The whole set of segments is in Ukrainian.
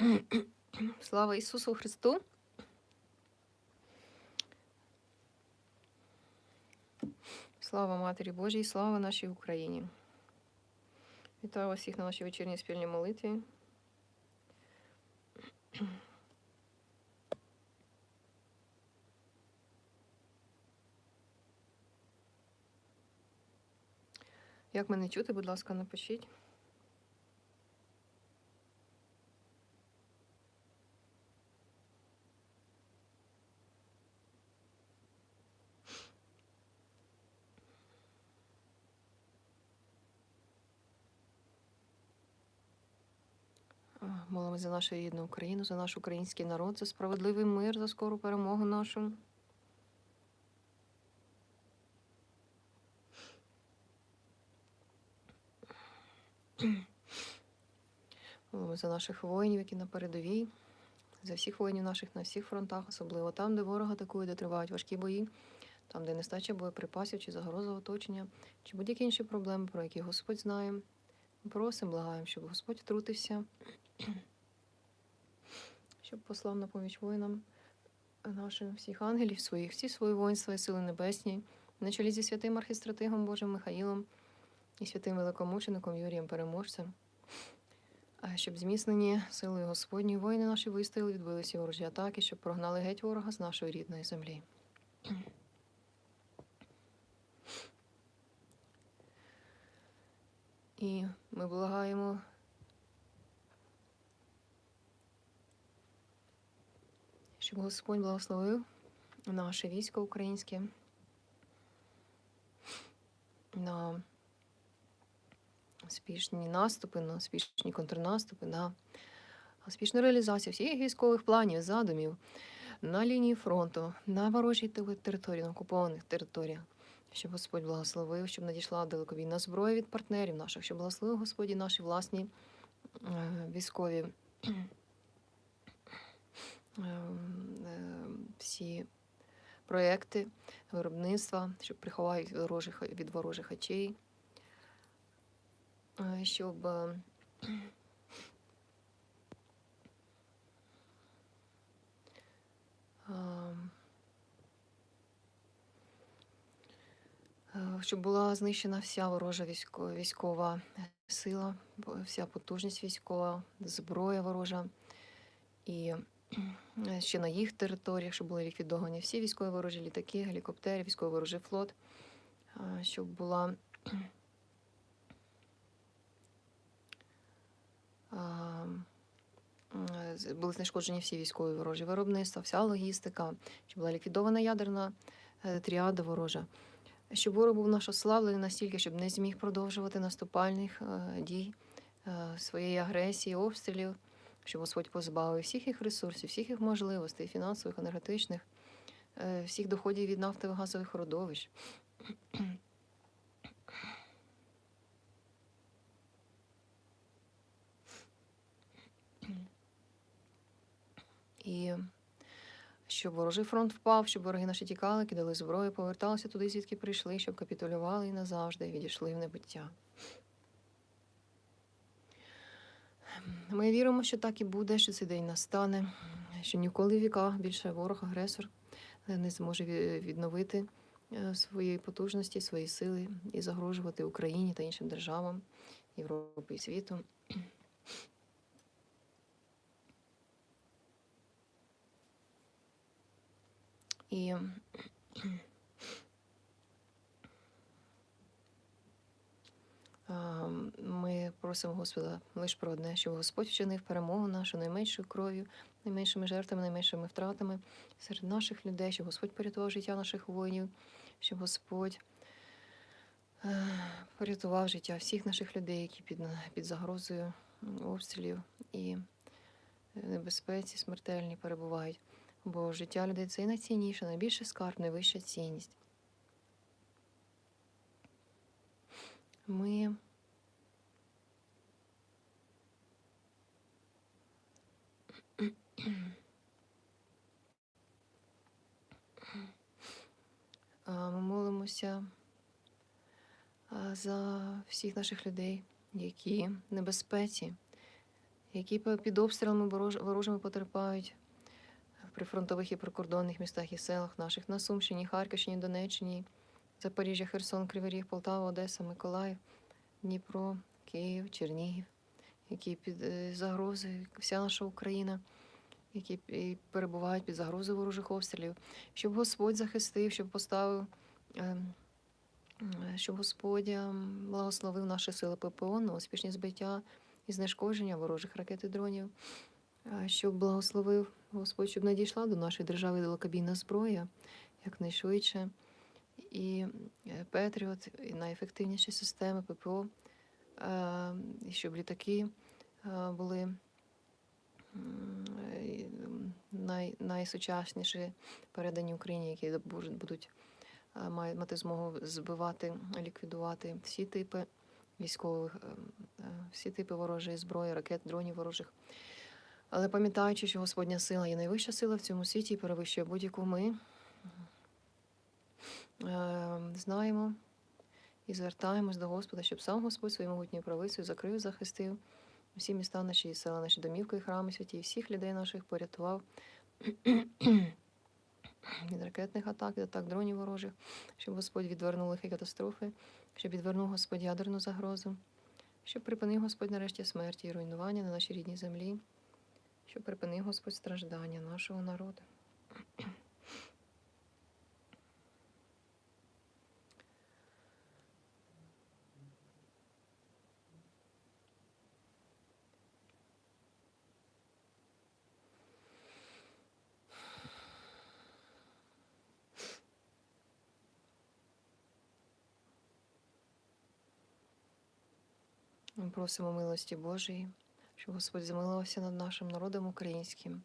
Слава Ісусу Христу! Слава Матері Божій, слава нашій Україні. Вітаю вас всіх на нашій вечірній спільній молитві. Як мене чути, будь ласка, напишіть. А, Молимось за нашу рідну Україну, за наш український народ, за справедливий мир, за скору перемогу нашу. Молимось за наших воїнів, які на передовій, за всіх воїнів наших на всіх фронтах, особливо там, де ворог атакує, де тривають важкі бої, там, де нестача боєприпасів чи загроза оточення, чи будь-які інші проблеми, про які Господь знає. Просимо, благаємо, щоб Господь втрутився, щоб послав на поміч воїнам нашим всіх ангелів своїх, всі свої воїнства і сили небесні, на чолі зі святим архістратигом Божим Михаїлом і святим великомучеником Юрієм Переможцем. Щоб зміцнені силою Господні воїни наші вистояли, відбилися ворожі атаки, щоб прогнали геть ворога з нашої рідної землі. І ми благаємо. Щоб Господь благословив наше військо українське на успішні наступи, на успішні контрнаступи, на успішну реалізацію всіх військових планів, задумів на лінії фронту, на ворожій території, на окупованих територіях. Щоб Господь благословив, щоб надійшла далекобійна зброя від партнерів наших, щоб благословив Господь наші власні е, військові всі проекти виробництва, щоб від ворожих, від ворожих очей, е, щоб е, е, Е, щоб була знищена вся ворожа військо- військова сила, вся потужність військова, зброя ворожа. І ще на їх територіях, щоб були ліквідовані всі військові ворожі літаки, гелікоптери, військовий ворожий флот, е, щоб була е, були знешкоджені всі військові ворожі виробництва, вся логістика, щоб була ліквідована ядерна е, тріада ворожа. Щоб ворог був наш ослаблений настільки, щоб не зміг продовжувати наступальних е, дій, е, своєї агресії, обстрілів, щоб Господь позбавив всіх їх ресурсів, всіх їх можливостей, фінансових, енергетичних, е, всіх доходів від нафтових газових родовищ. І щоб ворожий фронт впав, щоб вороги наші тікали, кидали зброю, поверталися туди, звідки прийшли, щоб капітулювали і назавжди відійшли в небуття. Ми віримо, що так і буде, що цей день настане, що ніколи віка більше ворог, агресор е, не зможе відновити е, свої потужності, свої сили і загрожувати Україні та іншим державам Європи і світу. І ми просимо Господа лише про одне, щоб Господь вчинив перемогу нашу найменшою кров'ю, найменшими жертвами, найменшими втратами серед наших людей, щоб Господь порятував життя наших воїнів, щоб Господь е, порятував життя всіх наших людей, які під, під загрозою обстрілів і е, небезпеці смертельні перебувають. Бо життя людей це найцінніше, найбільший скарб, найвища цінність. Ми ми молимося за всіх наших людей, які в небезпеці, які під обстрілами ворож- ворожими потерпають в прифронтових і прикордонних містах і селах наших на Сумщині, Харківщині, Донеччині, Запоріжжя, Херсон, Кривий Полтава, Одеса, Миколаїв, Дніпро, Київ, Чернігів, які під е, загрозою, вся наша Україна, які перебувають під загрозою ворожих обстрілів, щоб Господь захистив, щоб поставив, ем, е, щоб Господь ем, благословив наші сили ППО на успішні збиття і знешкодження ворожих ракет і дронів, щоб благословив Господь, щоб надійшла до нашої держави далекобійна зброя якнайшвидше. І е, Петріот, і найефективніші системи ППО, е, і щоб літаки е, були най, найсучасніші передані Україні, які будуть мати змогу збивати, ліквідувати всі типи військових, всі типи ворожої зброї, ракет, дронів ворожих. Але пам'ятаючи, що Господня сила є найвища сила в цьому світі і перевищує будь-яку ми, знаємо і звертаємось до Господа, щоб сам Господь своєю могутньою правицею закрив, захистив всі міста наші і села, наші домівки і храми святі, і всіх людей наших порятував від ракетних атак, від атак дронів ворожих, щоб Господь відвернув лихі катастрофи, щоб відвернув Господь ядерну загрозу, щоб припинив Господь нарешті смерті і руйнування на нашій рідній землі, щоб припинив Господь страждання нашого народу. Ми просимо милості Божої, щоб Господь змилувався над нашим народом українським.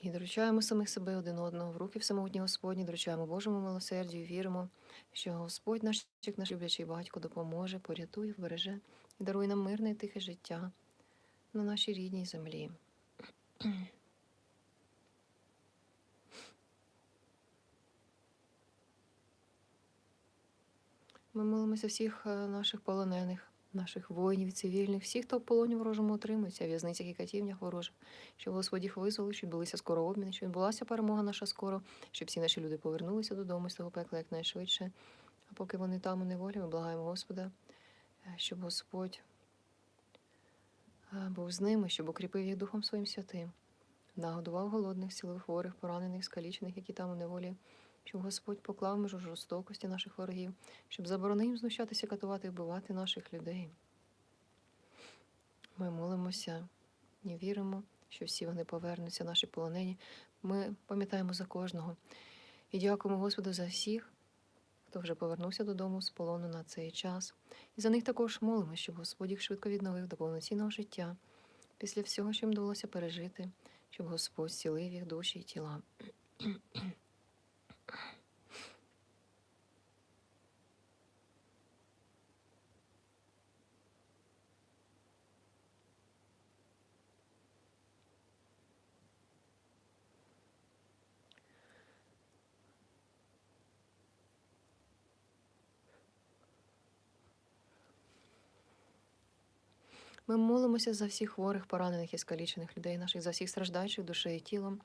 І доручаємо самих себе один одного в руки всемогутні Господні, доручаємо Божому милосердю і віримо, що Господь наш, наш люблячий батько, допоможе, порятує, вбереже і дарує нам мирне і тихе життя на нашій рідній землі. Ми молимося всіх е, наших полонених, наших воїнів, цивільних, всіх, хто в полоні ворожому отримується, в'язницях і катівнях ворожих, щоб Господь їх визволив, щоб відбулися скоро обміни, щоб відбулася перемога наша скоро, щоб всі наші люди повернулися додому з того пекла якнайшвидше. А поки вони там у неволі, ми благаємо Господа, е, щоб Господь е, був з ними, щоб укріпив їх Духом Своїм Святим, нагодував голодних, сілих хворих, поранених, скалічених, які там у неволі, щоб Господь поклав межу жорстокості наших ворогів, щоб заборонив знущатися, катувати і вбивати наших людей. Ми молимося і віримо, що всі вони повернуться, наші полонені. Ми пам'ятаємо за кожного і дякуємо Господу за всіх, хто вже повернувся додому з полону на цей час. І за них також молимося, щоб Господь їх швидко відновив до повноцінного життя після всього, що їм довелося пережити, щоб Господь зцілив їх душі і тіла. Ми молимося за всіх хворих, поранених і скалічених людей, наших, за всіх страждаючих душею і тілом,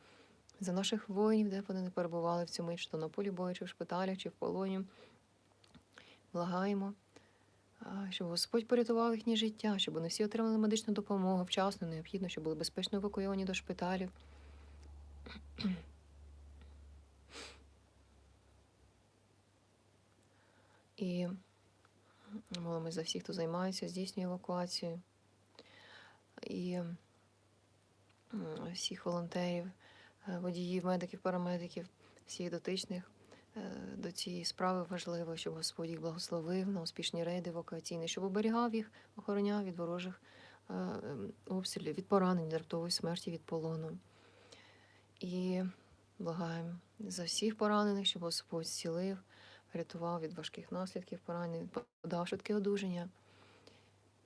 за наших воїнів, де б вони не перебували в цю мить, то на полі бою, чи в шпиталях, чи в полоні. Благаємо, щоб Господь порятував їхнє життя, щоб вони всі отримали медичну допомогу вчасно, необхідно, щоб були безпечно евакуйовані до шпиталів. І молимось за всіх, хто займається, здійснює евакуацію. І всіх волонтерів, е, водіїв, медиків, парамедиків, всіх дотичних е, до цієї справи важливо, щоб Господь їх благословив на успішні рейди евакуаційні, щоб оберігав їх, охороняв від ворожих е, ем, обстрілів, від поранень, раптової смерті, від полону. І благаємо за всіх поранених, щоб Господь зцілив, врятував від важких наслідків поранень, подав швидке одужання.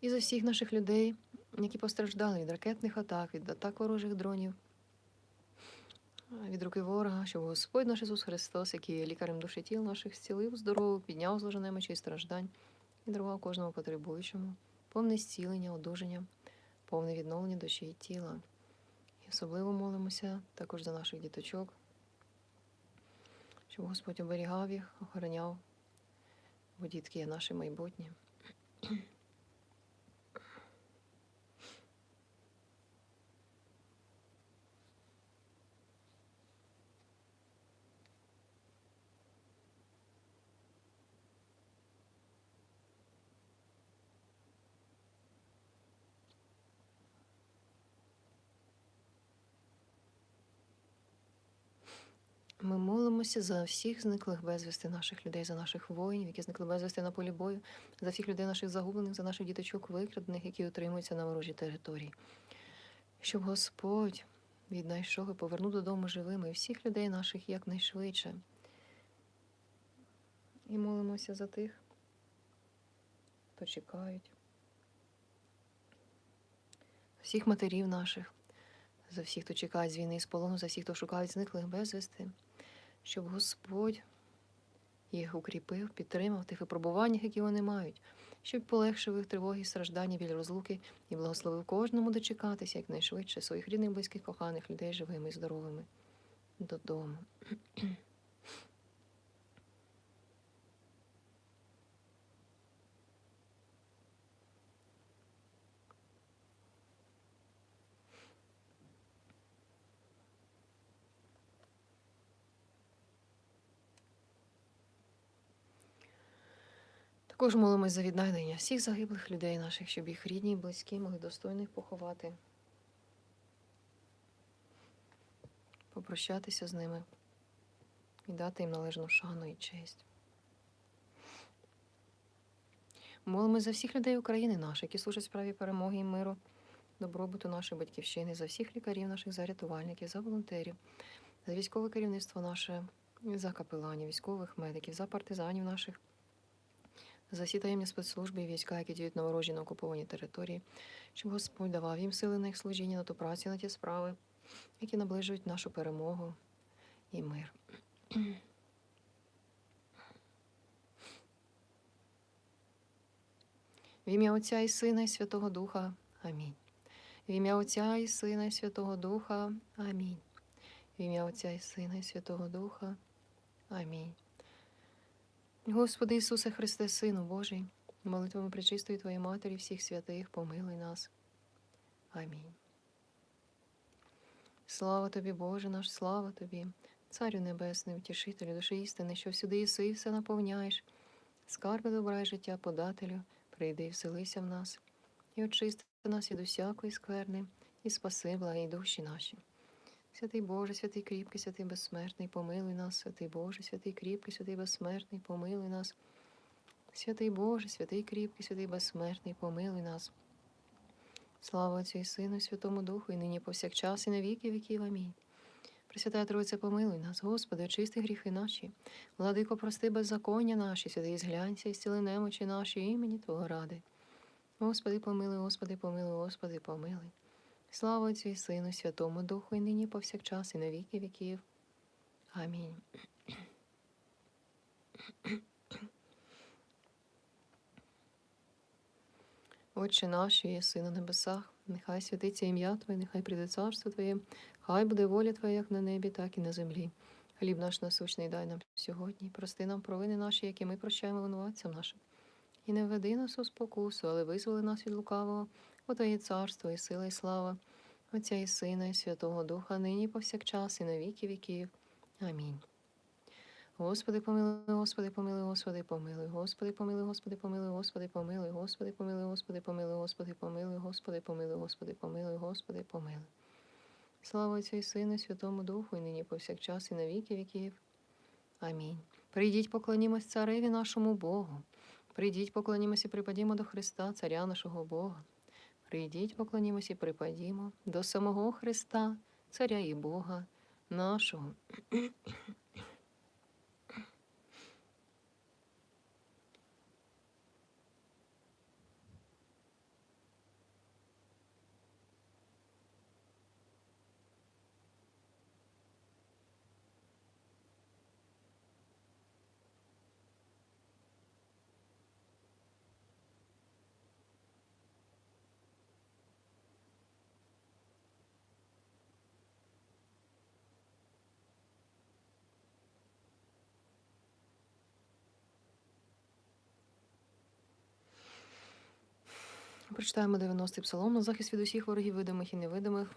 І за всіх наших людей, які постраждали від ракетних атак, від атак ворожих дронів, від руки ворога, щоб Господь наш Ісус Христос, який є лікарем душі тіл наших, зцілив, здоровив, підняв зложене мечі страждань і дарував кожному потребуючому повне зцілення, одужання, повне відновлення душі і тіла. І особливо молимося також за наших діточок, щоб Господь оберігав їх, охороняв, бо дітки є наше майбутнє. Ми молимося за всіх зниклих безвісти наших людей, за наших воїнів, які зникли безвісти на полі бою, за всіх людей наших загублених, за наших діточок викрадених, які утримуються на ворожій території. Щоб Господь віднайшов і повернув додому живими всіх людей наших якнайшвидше. І молимося за тих, хто чекають, всіх матерів наших, за всіх, хто чекає з війни і з полону, за всіх, хто шукають зниклих безвісти, щоб Господь їх укріпив, підтримав тих випробуваннях, які вони мають, щоб полегшив їх тривоги, і страждання біля розлуки і благословив кожному дочекатися якнайшвидше своїх рідних, близьких, коханих людей живими і здоровими додому. Також молимось за віднайдення всіх загиблих людей наших, щоб їх рідні і близькі могли достойно поховати, попрощатися з ними і дати їм належну шану і честь. Молимось за всіх людей України наших, які служать справі перемоги і миру, добробуту нашої батьківщини, за всіх лікарів наших, за рятувальників, за волонтерів, за військове керівництво наше, за капеланів, військових медиків, за партизанів наших за всі таємні спецслужби і війська, які діють на ворожі на окупованій території, щоб Господь давав їм сили на їх служіння, на ту працю, на ті справи, які наближують нашу перемогу і мир. В ім'я Отця і Сина, і Святого Духа. Амінь. В ім'я Отця і Сина, і Святого Духа. Амінь. В ім'я Отця і Сина, і Святого Духа. Амінь. Господи Ісусе Христе, Сину Божий, молитвами причистої Твоєї Матері, всіх святих, помилуй нас. Амінь. Слава тобі, Боже наш, слава тобі, Царю Небесний, утішителю, душі істини, що всюди єси і все наповняєш, скарби добра і життя подателю, прийди і вселися в нас, і очисти нас від усякої скверни, і спаси благі душі наші. Святий Боже, святий кріпкий, святий безсмертний, помилуй нас, святий Боже, святий кріпкий, святий безсмертний, помилуй нас. Святий Боже, святий кріпкий, святий безсмертний, помилуй нас. Слава Отцю і Сину, і Святому Духу, і нині повсякчас, і на віки віків. Амінь. Пресвятая Тройця, помилуй нас, Господи, очисти гріхи наші, владико, прости беззаконня наші, святий зглянься і зціли немочі наші імені Твого ради. Господи, помилуй, Господи, помилуй, Господи, помилуй. Слава Отцю і Сину, Святому Духу, і нині повсякчас, і на віки віків. Амінь. Отче наш, єси на небесах, нехай святиться ім'я Твоє, нехай прийде царство Твоє, хай буде воля Твоя, як на небі, так і на землі. Хліб наш насущний дай нам сьогодні, прости нам провини наші, які ми прощаємо винуватцям нашим. І не введи нас у спокусу, але визволи нас від лукавого, бо Твоє царство, і сила, і слава, Отця і Сина, і Святого Духа, нині повсякчас, і на віки віків. Амінь. Господи, помилуй, Господи, помилуй, Господи, помилуй, Господи, помилуй, Господи, помилуй, Господи, помилуй, Господи, помилуй, Господи, помилуй, Господи, помилуй, Господи, помилуй, Господи, помилуй, Господи, помилуй. Слава Отцю і Сину, Святому Духу, і нині повсякчас, і на віки віків. Амінь. Прийдіть, поклонімось цареві нашому Богу. Прийдіть, поклонімося і припадімо до Христа, Царя нашого Бога. Прийдіть, поклонімося і припадімо до самого Христа, Царя і Бога нашого. Прочитаємо 90-й псалом на захист від усіх ворогів, видимих і невидимих.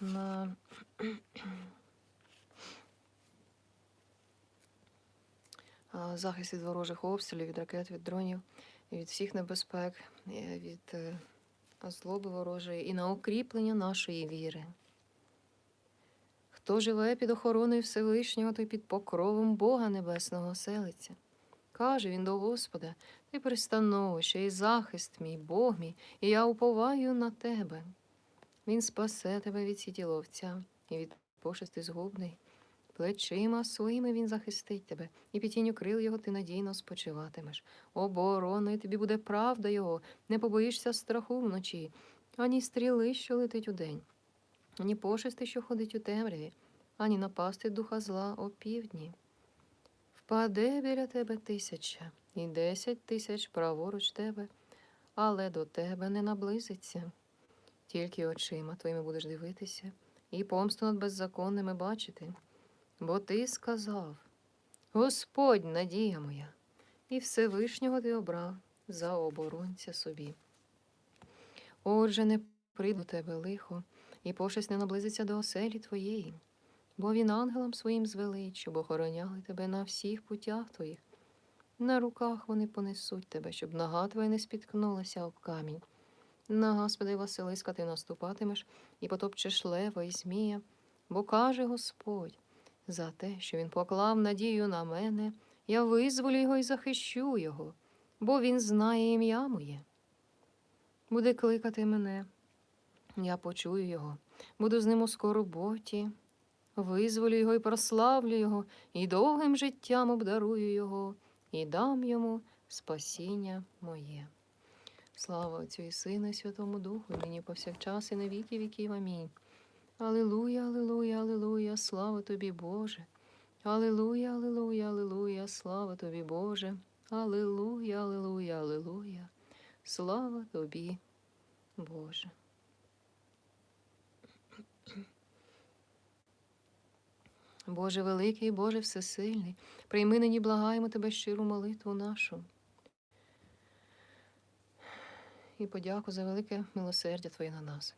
На захист від ворожих обстрілів, від ракет, від дронів, від всіх небезпек, від е, злоби ворожої і на укріплення нашої віри. Хто живе під охороною Всевишнього, той під покровом Бога Небесного селиться. Каже він до Господа, ти пристановище і захист мій, Бог мій, і я уповаю на тебе. Він спасе тебе від сіті ловця і від пошести згубний. Плечима своїми він захистить тебе, і під тінню крил його ти надійно спочиватимеш. Обороною тобі буде правда його, не побоїшся страху вночі, ані стріли, що летить удень, ані пошести, що ходить у темряві, ані напасти духа зла о півдні. Впаде біля тебе тисяча, і десять тисяч праворуч тебе, але до тебе не наблизиться. Тільки очима твоїми будеш дивитися, і помсту над беззаконними бачити. Бо ти сказав: Господь, надія моя, і Всевишнього ти обрав за оборонця собі. Отже, не прийду тебе лихо, і пошесть не наблизиться до оселі твоєї, бо він ангелам своїм звелить, щоб охороняли тебе на всіх путях твоїх. На руках вони понесуть тебе, щоб нога твоя не спіткнулася об камінь. На Господи Василиска ти наступатимеш і потопчеш лева і змія, бо каже Господь. За те, що він поклав надію на мене, я визволю його і захищу його, бо він знає ім'я моє. Буде кликати мене, я почую його, буду з ним у скорботі, визволю його і прославлю його, і довгим життям обдарую його, і дам йому спасіння моє. Слава Отцю і Сину, і Святому Духу, нині повсякчас, і на віки віків. Амінь. Аллилуйя, аллилуйя, аллилуйя, слава тобі, Боже. Аллилуйя, аллилуйя, аллилуйя, слава тобі, Боже. Аллилуйя, аллилуйя, аллилуйя, слава тобі, Боже. Боже великий, Боже всесильний, прийми нині благаємо Тебе щиру молитву нашу. І подяку за велике милосердя Твоє на нас.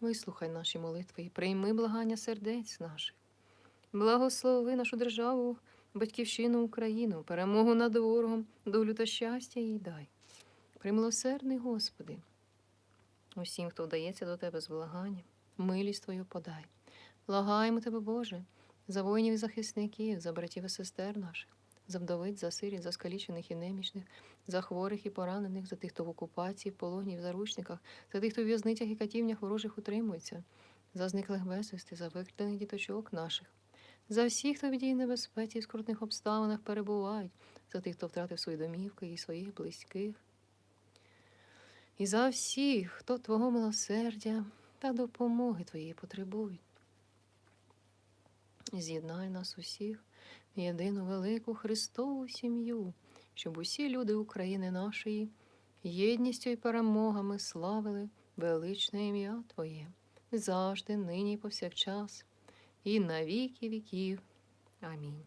Вислухай наші молитви і прийми благання сердець наших. Благослови нашу державу, батьківщину Україну, перемогу над ворогом, долю та щастя їй дай. Примилосердний Господи, усім, хто вдається до Тебе з благанням, милість Твою подай. Благаємо Тебе, Боже, за воїнів і захисників, за братів і сестер наших, за вдовиць, за сиріт, за скалічених і немічних, за хворих і поранених, за тих, хто в окупації, в полоні, в заручниках, за тих, хто в в'язницях і катівнях ворожих утримується, за зниклих безвісти, за викрадених діточок наших, за всіх, хто в дії небезпеці і скрутних обставинах перебувають, за тих, хто втратив свої домівки і своїх близьких. І за всіх, хто Твого милосердя та допомоги Твоєї потребують. З'єднай нас усіх в єдину велику Христову сім'ю, щоб усі люди України нашої єдністю і перемогами славили величне ім'я Твоє, завжди, нині і повсякчас, і на віки віків. Амінь.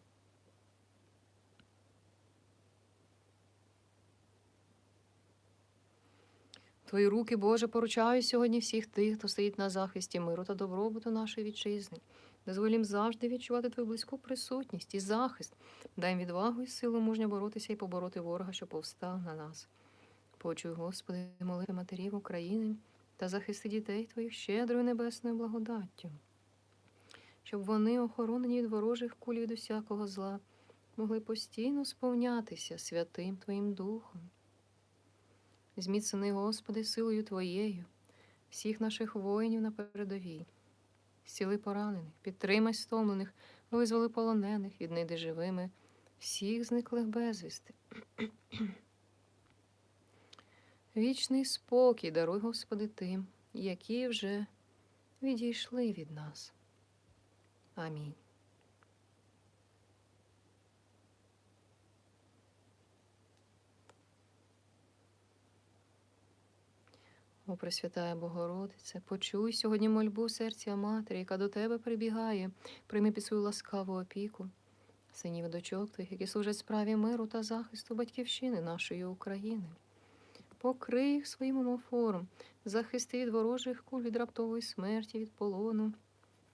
Твої руки, Боже, поручаю сьогодні всіх тих, хто стоїть на захисті миру та добробуту нашої вітчизни. Дозволь їм завжди відчувати твою близьку присутність і захист. Дай їм відвагу і силу мужньо боротися і побороти ворога, що повстав на нас. Почуй, Господи, молитви матерів України та захисти дітей Твоїх щедрою небесною благодаттю, щоб вони, охоронені від ворожих куль від усякого зла, могли постійно сповнятися святим Твоїм Духом. Зміцни, Господи, силою Твоєю, всіх наших воїнів на передовій. Зціли поранених, підтримай стомлених, визволи полонених, відниди живими, всіх зниклих безвісти. Вічний спокій даруй, Господи, тим, які вже відійшли від нас. Амінь. О Пресвятая Богородице, почуй сьогодні мольбу серця матері, яка до тебе прибігає, прийми під свою ласкаву опіку. Синів дочок твоїх, які служать справі миру та захисту батьківщини нашої України. Покрий їх своїм омофором, захисти від ворожих куль від раптової смерті, від полону.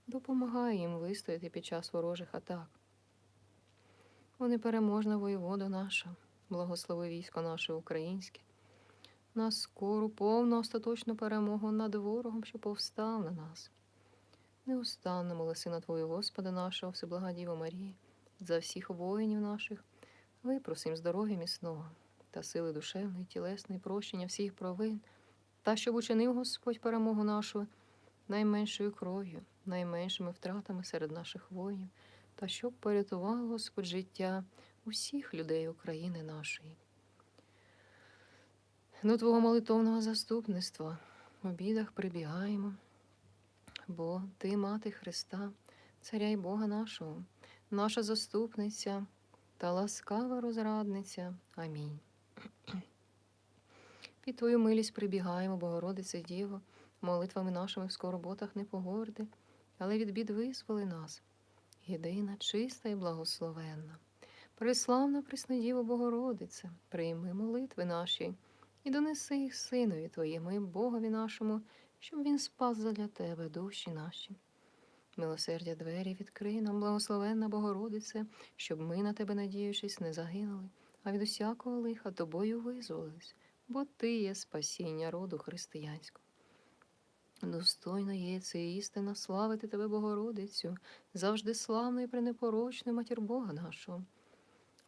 Допомагай їм вистояти під час ворожих атак. О непереможна воєвода наша, благослови військо наше українське, на скору, повну остаточну перемогу над ворогом, що повстав на нас. Неустанно моли сина Твою, Господа нашого, Всеблага Діва Марії, за всіх воїнів наших, випросим здоров'я міцного та сили душевної, тілесної, прощення всіх провин, та щоб учинив Господь перемогу нашу найменшою кров'ю, найменшими втратами серед наших воїнів, та щоб порятував Господь життя усіх людей України нашої. До Твого молитовного заступництва в обідах прибігаємо, бо Ти, Мати Христа, Царя й Бога нашого, наша заступниця та ласкава розрадниця. Амінь. Під Твою милість прибігаємо, Богородице Діво, молитвами нашими в скорботах не погорди, але від бід визволи нас. Єдина, чиста і благословенна. Преславна Преснодіво Богородице, прийми молитви наші і донеси їх Синові Твоєму і Богові нашому, щоб Він спас задля Тебе душі наші. Милосердя двері відкрий нам, благословенна Богородице, щоб ми, на тебе надіючись, не загинули, а від усякого лиха тобою визволились, бо Ти є спасіння роду християнського. Достойно є це істина славити тебе, Богородицю, завжди славною і пренепорочною матір Бога нашого.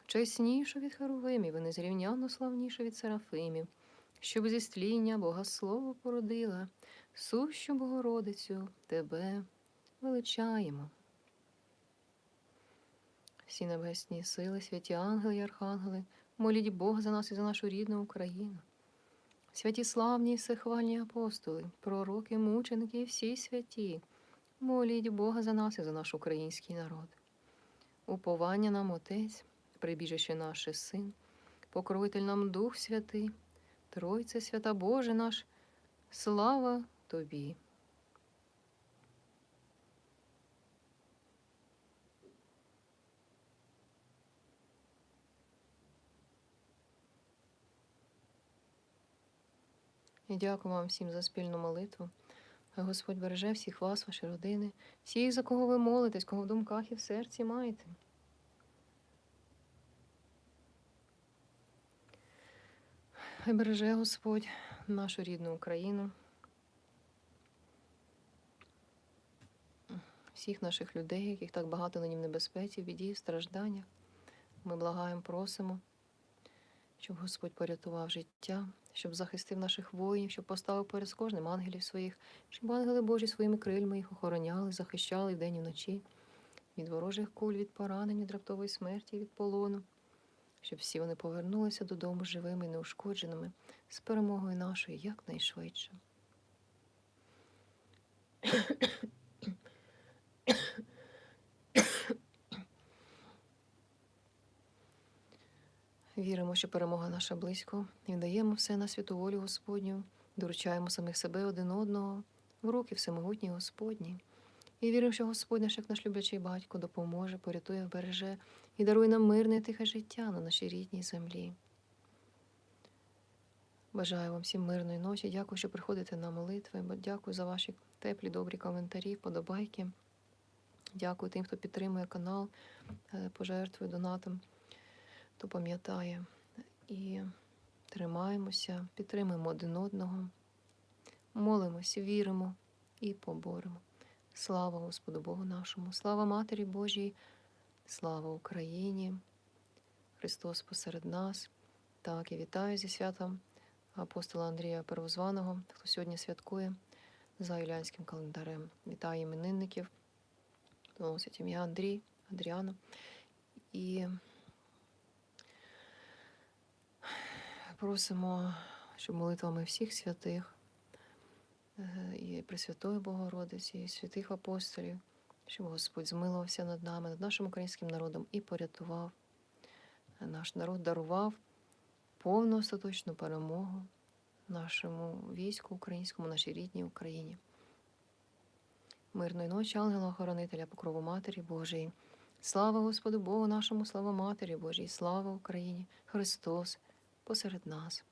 Чеснішу від Херовимів і незрівнянно славнішу від Серафимів, щоб зі стління Бога Слово породила, сущу Богородицю тебе величаємо. Всі небесні сили, святі ангели й архангели, моліть Бога за нас і за нашу рідну Україну. Святі славні і всехвальні апостоли, пророки, мученики і всі святі, моліть Бога за нас і за наш український народ. Уповання нам Отець, прибіжище наше Син, покровитель нам Дух Святий, Тройце свята Боже наш, слава Тобі. І дякую вам всім за спільну молитву. Господь береже всіх вас, ваші родини, всіх, за кого ви молитесь, кого в думках і в серці маєте. Хай береже Господь нашу рідну Україну, всіх наших людей, яких так багато нині в небезпеці, біді, в стражданнях. Ми благаємо, просимо, щоб Господь порятував життя, щоб захистив наших воїнів, щоб поставив перед кожним ангелів своїх, щоб ангели Божі своїми крильми їх охороняли, захищали вдень і вночі від ворожих куль, від поранень, від раптової смерті, від полону, щоб всі вони повернулися додому живими і неушкодженими з перемогою нашою якнайшвидше. Віримо, що перемога наша близько, і даємо все на святу волю Господню, доручаємо самих себе один одного, в руки всемогутній Господні. І віримо, що Господь наш, як наш люблячий батько, допоможе, порятує, вбереже і дарує нам мирне тихе життя на нашій рідній землі. Бажаю вам всім мирної ночі. Дякую, що приходите на молитви. Дякую за ваші теплі, добрі коментарі, подобайки. Дякую тим, хто підтримує канал е, пожертвою, донатом, хто пам'ятає. І тримаємося, підтримуємо один одного, молимося, віримо і поборемо. Слава Господу Богу нашому, слава Матері Божій, слава Україні, Христос посеред нас. Так, і вітаю зі святом апостола Андрія Первозваного, хто сьогодні святкує за юліанським календарем. Вітаю іменинників, носить ім'я Андрій, Андріана. І просимо, щоб молитвами всіх святих е, і Пресвятої Богородиці, і святих апостолів, щоб Господь змилувався над нами, над нашим українським народом і порятував. Наш народ дарував повну остаточну перемогу нашому війську українському, нашій рідній Україні. Мирної ночі, ангела-охоронителя, покрову Матері Божої. Слава Господу Богу нашому, слава Матері Божій, слава Україні! Христос посеред нас.